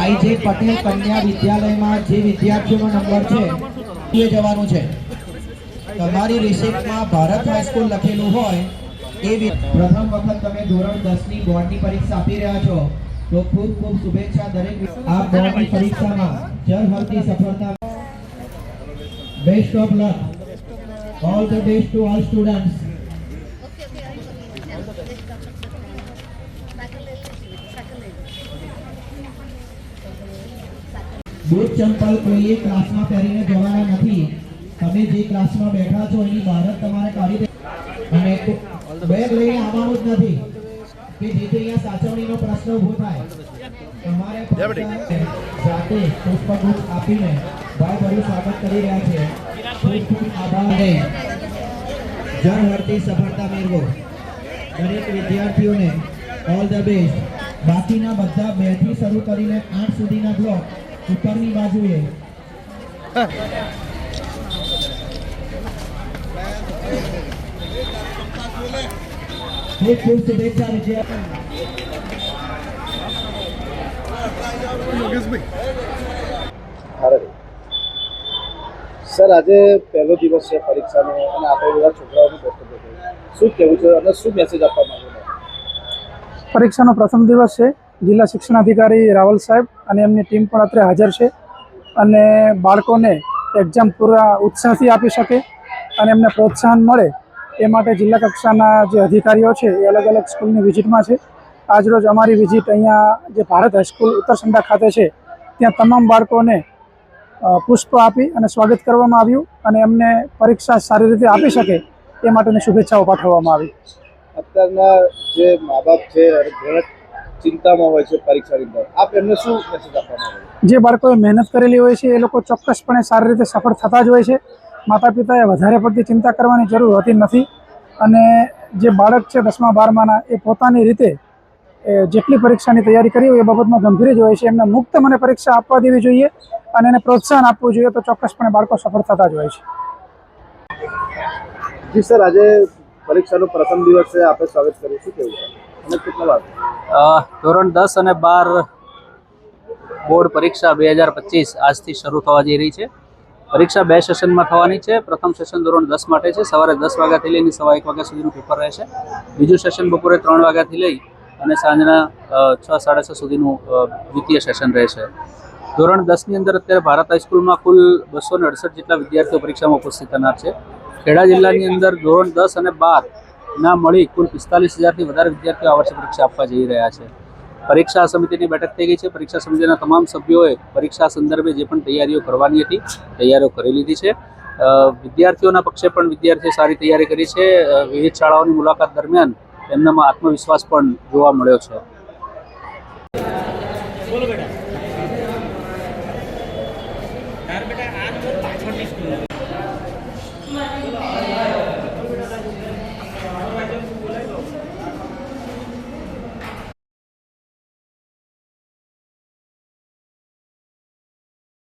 આઈ પટેલ કન્યા વિદ્યાલયમાં જે વિદ્યાર્થીઓનો નંબર છે, એ જવાનું છે. તમારી રિસિપ્ટમાં ભારત હાઈસ્કૂલ લખેલું હોય, એ પ્રથમ વખત તમે ધોરણ 10 ની બોર્ડની પરીક્ષા આપી રહ્યા છો, તો ખૂબ ખૂબ શુભેચ્છા દરેક આ બોર્ડની પરીક્ષામાં જળહળતી સફળતા best of luck all the best to all students boot ચંપલ કોઈએ ક્લાસમાં પહેરીને જવાના નથી. તમે જે ક્લાસમાં બેઠા છો એની બહાર તમારે કાઢી અને બેગ લઈને આવવાનું જ નથી. કે જેથી અહીંયા સાચવણીનો પ્રશ્ન ઊભો થાય. તમારે જાતે પુષ્પગુચ્છ આપીને ભાઈ સ્વાગત કરી રહ્યા છે. ખૂબ ખૂબ આભાર જળહળતી સફળતા મેળવો. દરેક વિદ્યાર્થીઓને ઓલ ધ બેસ્ટ બાકીના બધા બેથી શરૂ કરીને આઠ સુધીના બ્લોક ઉપરની બાજુએ. ખૂબ ખૂબ શુભેચ્છા વિદ્યાર્થી સર આજે પહેલો દિવસ છે પરીક્ષાનો અને આપણે બધા છોકરાઓનું કર્તવ્ય શું કહેવું છે અને શું મેસેજ આપવા માંગુ છો? પરીક્ષાનો પ્રથમ દિવસ છે. જિલ્લા શિક્ષણાધિકારી રાવલ સાહેબ અને એમની ટીમ પણ અત્રે હાજર છે અને બાળકોને એક્ઝામ પૂરા ઉત્સાહથી આપી શકે અને એમને પ્રોત્સાહન મળે એ માટે જિલ્લા કક્ષાના જે અધિકારીઓ છે એ અલગ અલગ સ્કૂલની વિઝિટમાં છે. આજરોજ અમારી વિઝિટ અહીંયા જે ભારત હાઈસ્કૂલ ઉત્તરસંડા ખાતે છે, ત્યાં તમામ બાળકોને પુષ્પ આપી અને સ્વાગત કરવામાં આવ્યું અને એમને પરીક્ષા સારી રીતે આપી શકે એ માટેની શુભેચ્છાઓ પાઠવવામાં આવી. અત્યારના જે મા બાપ છે ચિંતામાં હોય છે પરીક્ષાની અંદર. આપ એમને શું મેસેજ આપવા માંગો જે બાળકોએ મહેનત કરેલી હોય છે એ લોકો ચોક્કસપણે સારી રીતે સફળ થતા જ હોય છે. માતા પિતાએ વધારે પડતી ચિંતા કરવાની જરૂર હોતી નથી અને જે બાળક છે દસમા બારમાના એ પોતાની રીતે જેટલી પરીક્ષાની તૈયારી કરી હોય એ બાબતમાં ગંભીર જ હોય છે. એમને મુક્ત મને પરીક્ષા આપવા દેવી જોઈએ અને એને પ્રોત્સાહન આપવું જોઈએ તો ચોક્કસપણે બાળકો સફળ થતા જ હોય છે. જી સર આજે પરીક્ષાનો પ્રથમ દિવસ છે આપણે સ્વાગત કર્યું. શું ધોરણ દસ અને બાર બોર્ડ પરીક્ષા બે હજાર પચીસ આજથી શરૂ થવા જઈ રહી છે. પરીક્ષા બે સેશનમાં થવાની છે. પ્રથમ સેશન ધોરણ દસ માટે છે. સવારે દસ વાગ્યાથી લઈને સવા એક વાગ્યા સુધીનું પેપર રહેશે. બીજું સેશન બપોરે ત્રણ વાગ્યાથી લઈ અને સાંજના છ, સાડા છ સુધીનું દ્વિતીય સેશન રહેશે. ધોરણ દસની અંદર અત્યારે ભારત હાઈસ્કૂલમાં કુલ બસો અડસઠ જેટલા વિદ્યાર્થીઓ પરીક્ષામાં ઉપસ્થિત થનાર છે. ખેડા જિલ્લાની અંદર ધોરણ દસ અને બાર ના મળી કુલ પિસ્તાલીસ હજારથી વધારે વિદ્યાર્થીઓ આ વર્ષે પરીક્ષા આપવા જઈ રહ્યા છે. પરીક્ષા સમિતિની બેઠક થઈ ગઈ છે. પરીક્ષા સમિતિના તમામ સભ્યોએ પરીક્ષા સંદર્ભે જે પણ તૈયારીઓ કરવાની હતી, તૈયારીઓ કરી લીધી છે. વિદ્યાર્થીઓના પક્ષે પણ વિદ્યાર્થીઓ સારી તૈયારી કરી છે. વિવિધ શાળાઓની મુલાકાત દરમિયાન એમનામાં આત્મવિશ્વાસ પણ જોવા મળ્યો છે.